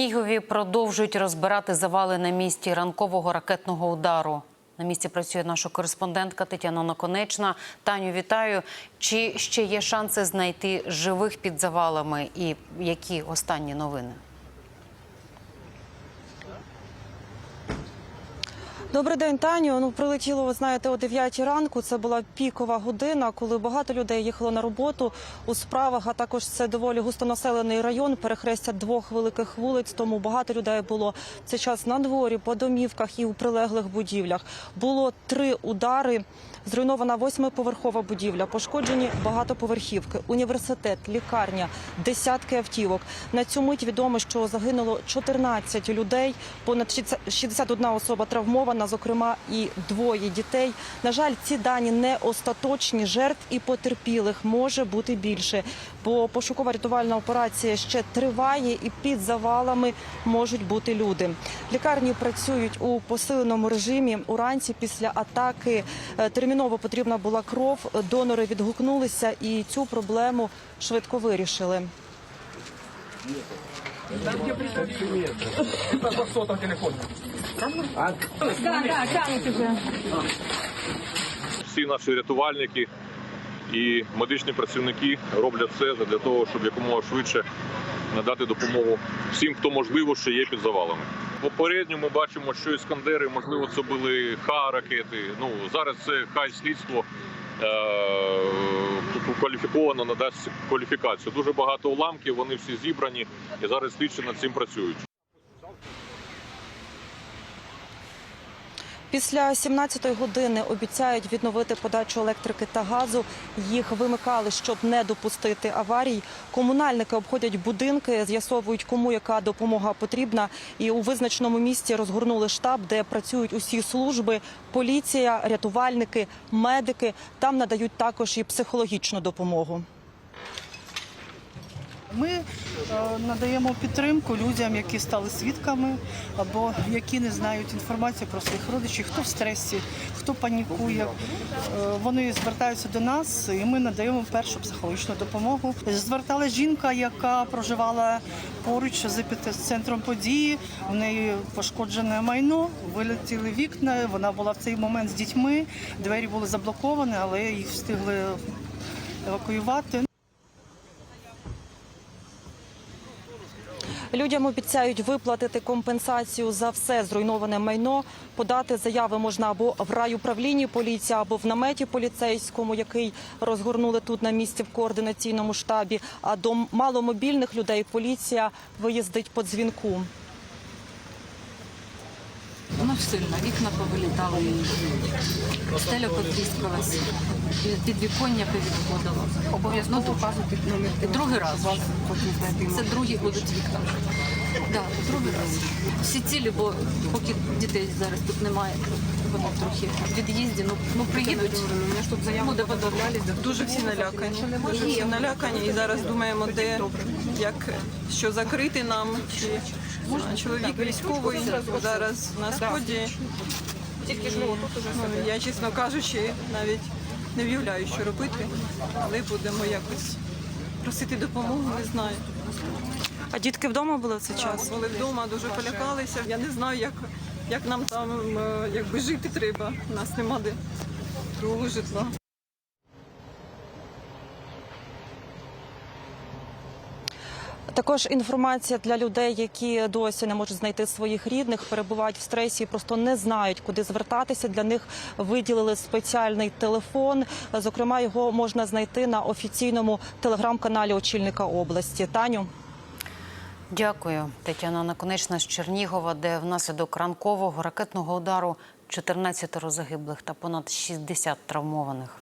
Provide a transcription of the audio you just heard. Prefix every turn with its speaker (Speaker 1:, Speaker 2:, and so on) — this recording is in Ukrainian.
Speaker 1: Чернігові продовжують розбирати завали на місці ранкового ракетного удару. На місці працює наша кореспондентка Тетяна Наконечна. Таню, вітаю. Чи ще є шанси знайти живих під завалами? І які останні новини?
Speaker 2: Добрий день, Таню. Ну прилетіло, ви знаєте, о 9 ранку. Це була пікова година, коли багато людей їхало на роботу у справах. А також це доволі густонаселений район, перехрестя двох великих вулиць. Тому багато людей було в цей час на дворі, по домівках і у прилеглих будівлях. Було три удари. Зруйнована восьмиповерхова будівля, пошкоджені багатоповерхівки, університет, лікарня, десятки автівок. На цю мить відомо, що загинуло 14 людей, понад 61 особа травмована, зокрема і двоє дітей. На жаль, ці дані не остаточні. Жертв і потерпілих може бути більше, бо пошукова рятувальна операція ще триває, і під завалами можуть бути люди. Лікарні працюють у посиленому режимі. Уранці після атаки е, терміново потрібна була кров. Донори відгукнулися і цю проблему швидко вирішили.
Speaker 3: Всі наші рятувальники і медичні працівники роблять все для того, щоб якомога швидше надати допомогу всім, хто можливо ще є під завалами. Попередньо ми бачимо, що іскандери, можливо, це були ха-ракети. Ну зараз це хай слідство е- кваліфіковано надасть кваліфікацію. Дуже багато уламків, вони всі зібрані, і зараз слідчі над цим працюють.
Speaker 2: Після 17-ї години обіцяють відновити подачу електрики та газу. Їх вимикали, щоб не допустити аварій. Комунальники обходять будинки, з'ясовують, кому яка допомога потрібна. І у визначеному місці розгорнули штаб, де працюють усі служби, поліція, рятувальники, медики. Там надають також і психологічну допомогу.
Speaker 4: Ми е, надаємо підтримку людям, які стали свідками або які не знають інформацію про своїх родичів, хто в стресі, хто панікує. Е, Вони звертаються до нас, і ми надаємо першу психологічну допомогу. Зверталася жінка, яка проживала поруч з епіцентром події. В неї пошкоджене майно, вилетіли вікна. Вона була в цей момент з дітьми. Двері були заблоковані, але їх встигли евакуювати.
Speaker 2: Людям обіцяють виплатити компенсацію за все зруйноване майно. Подати заяви можна або в райуправлінні поліції, або в наметі поліцейському, який розгорнули тут на місці в координаційному штабі. А до маломобільних людей поліція виїздить по дзвінку.
Speaker 5: Воно ж сильно, вікна повилітали, стеля потріскалась, підвіконня повідходило. Обов'язково показувати номер. Другий раз. Це другі будуть вікна. Так, другий раз. Всі цілі, бо поки дітей зараз тут немає, вони трохи в від'їзді, ну, ну приїдуть. Буде подавлялись.
Speaker 6: Дуже всі налякані. Дуже всі налякані. І зараз думаємо, де як що закрити нам. Чоловік військовий зараз на сході. Ну, я, чесно кажучи, навіть не уявляю, що робити, але будемо якось просити допомогу, не знаю.
Speaker 2: А дітки вдома були в цей час?
Speaker 6: Були вдома, дуже полякалися. Я не знаю, як, як нам там е, якби жити треба. У нас нема де другого житла.
Speaker 2: Також інформація для людей, які досі не можуть знайти своїх рідних, перебувають в стресі і просто не знають, куди звертатися. Для них виділили спеціальний телефон. Зокрема, його можна знайти на офіційному телеграм-каналі очільника області. Таню.
Speaker 1: Дякую, Тетяна Наконечна з Чернігова, де внаслідок ранкового ракетного удару 14 загиблих та понад 60 травмованих.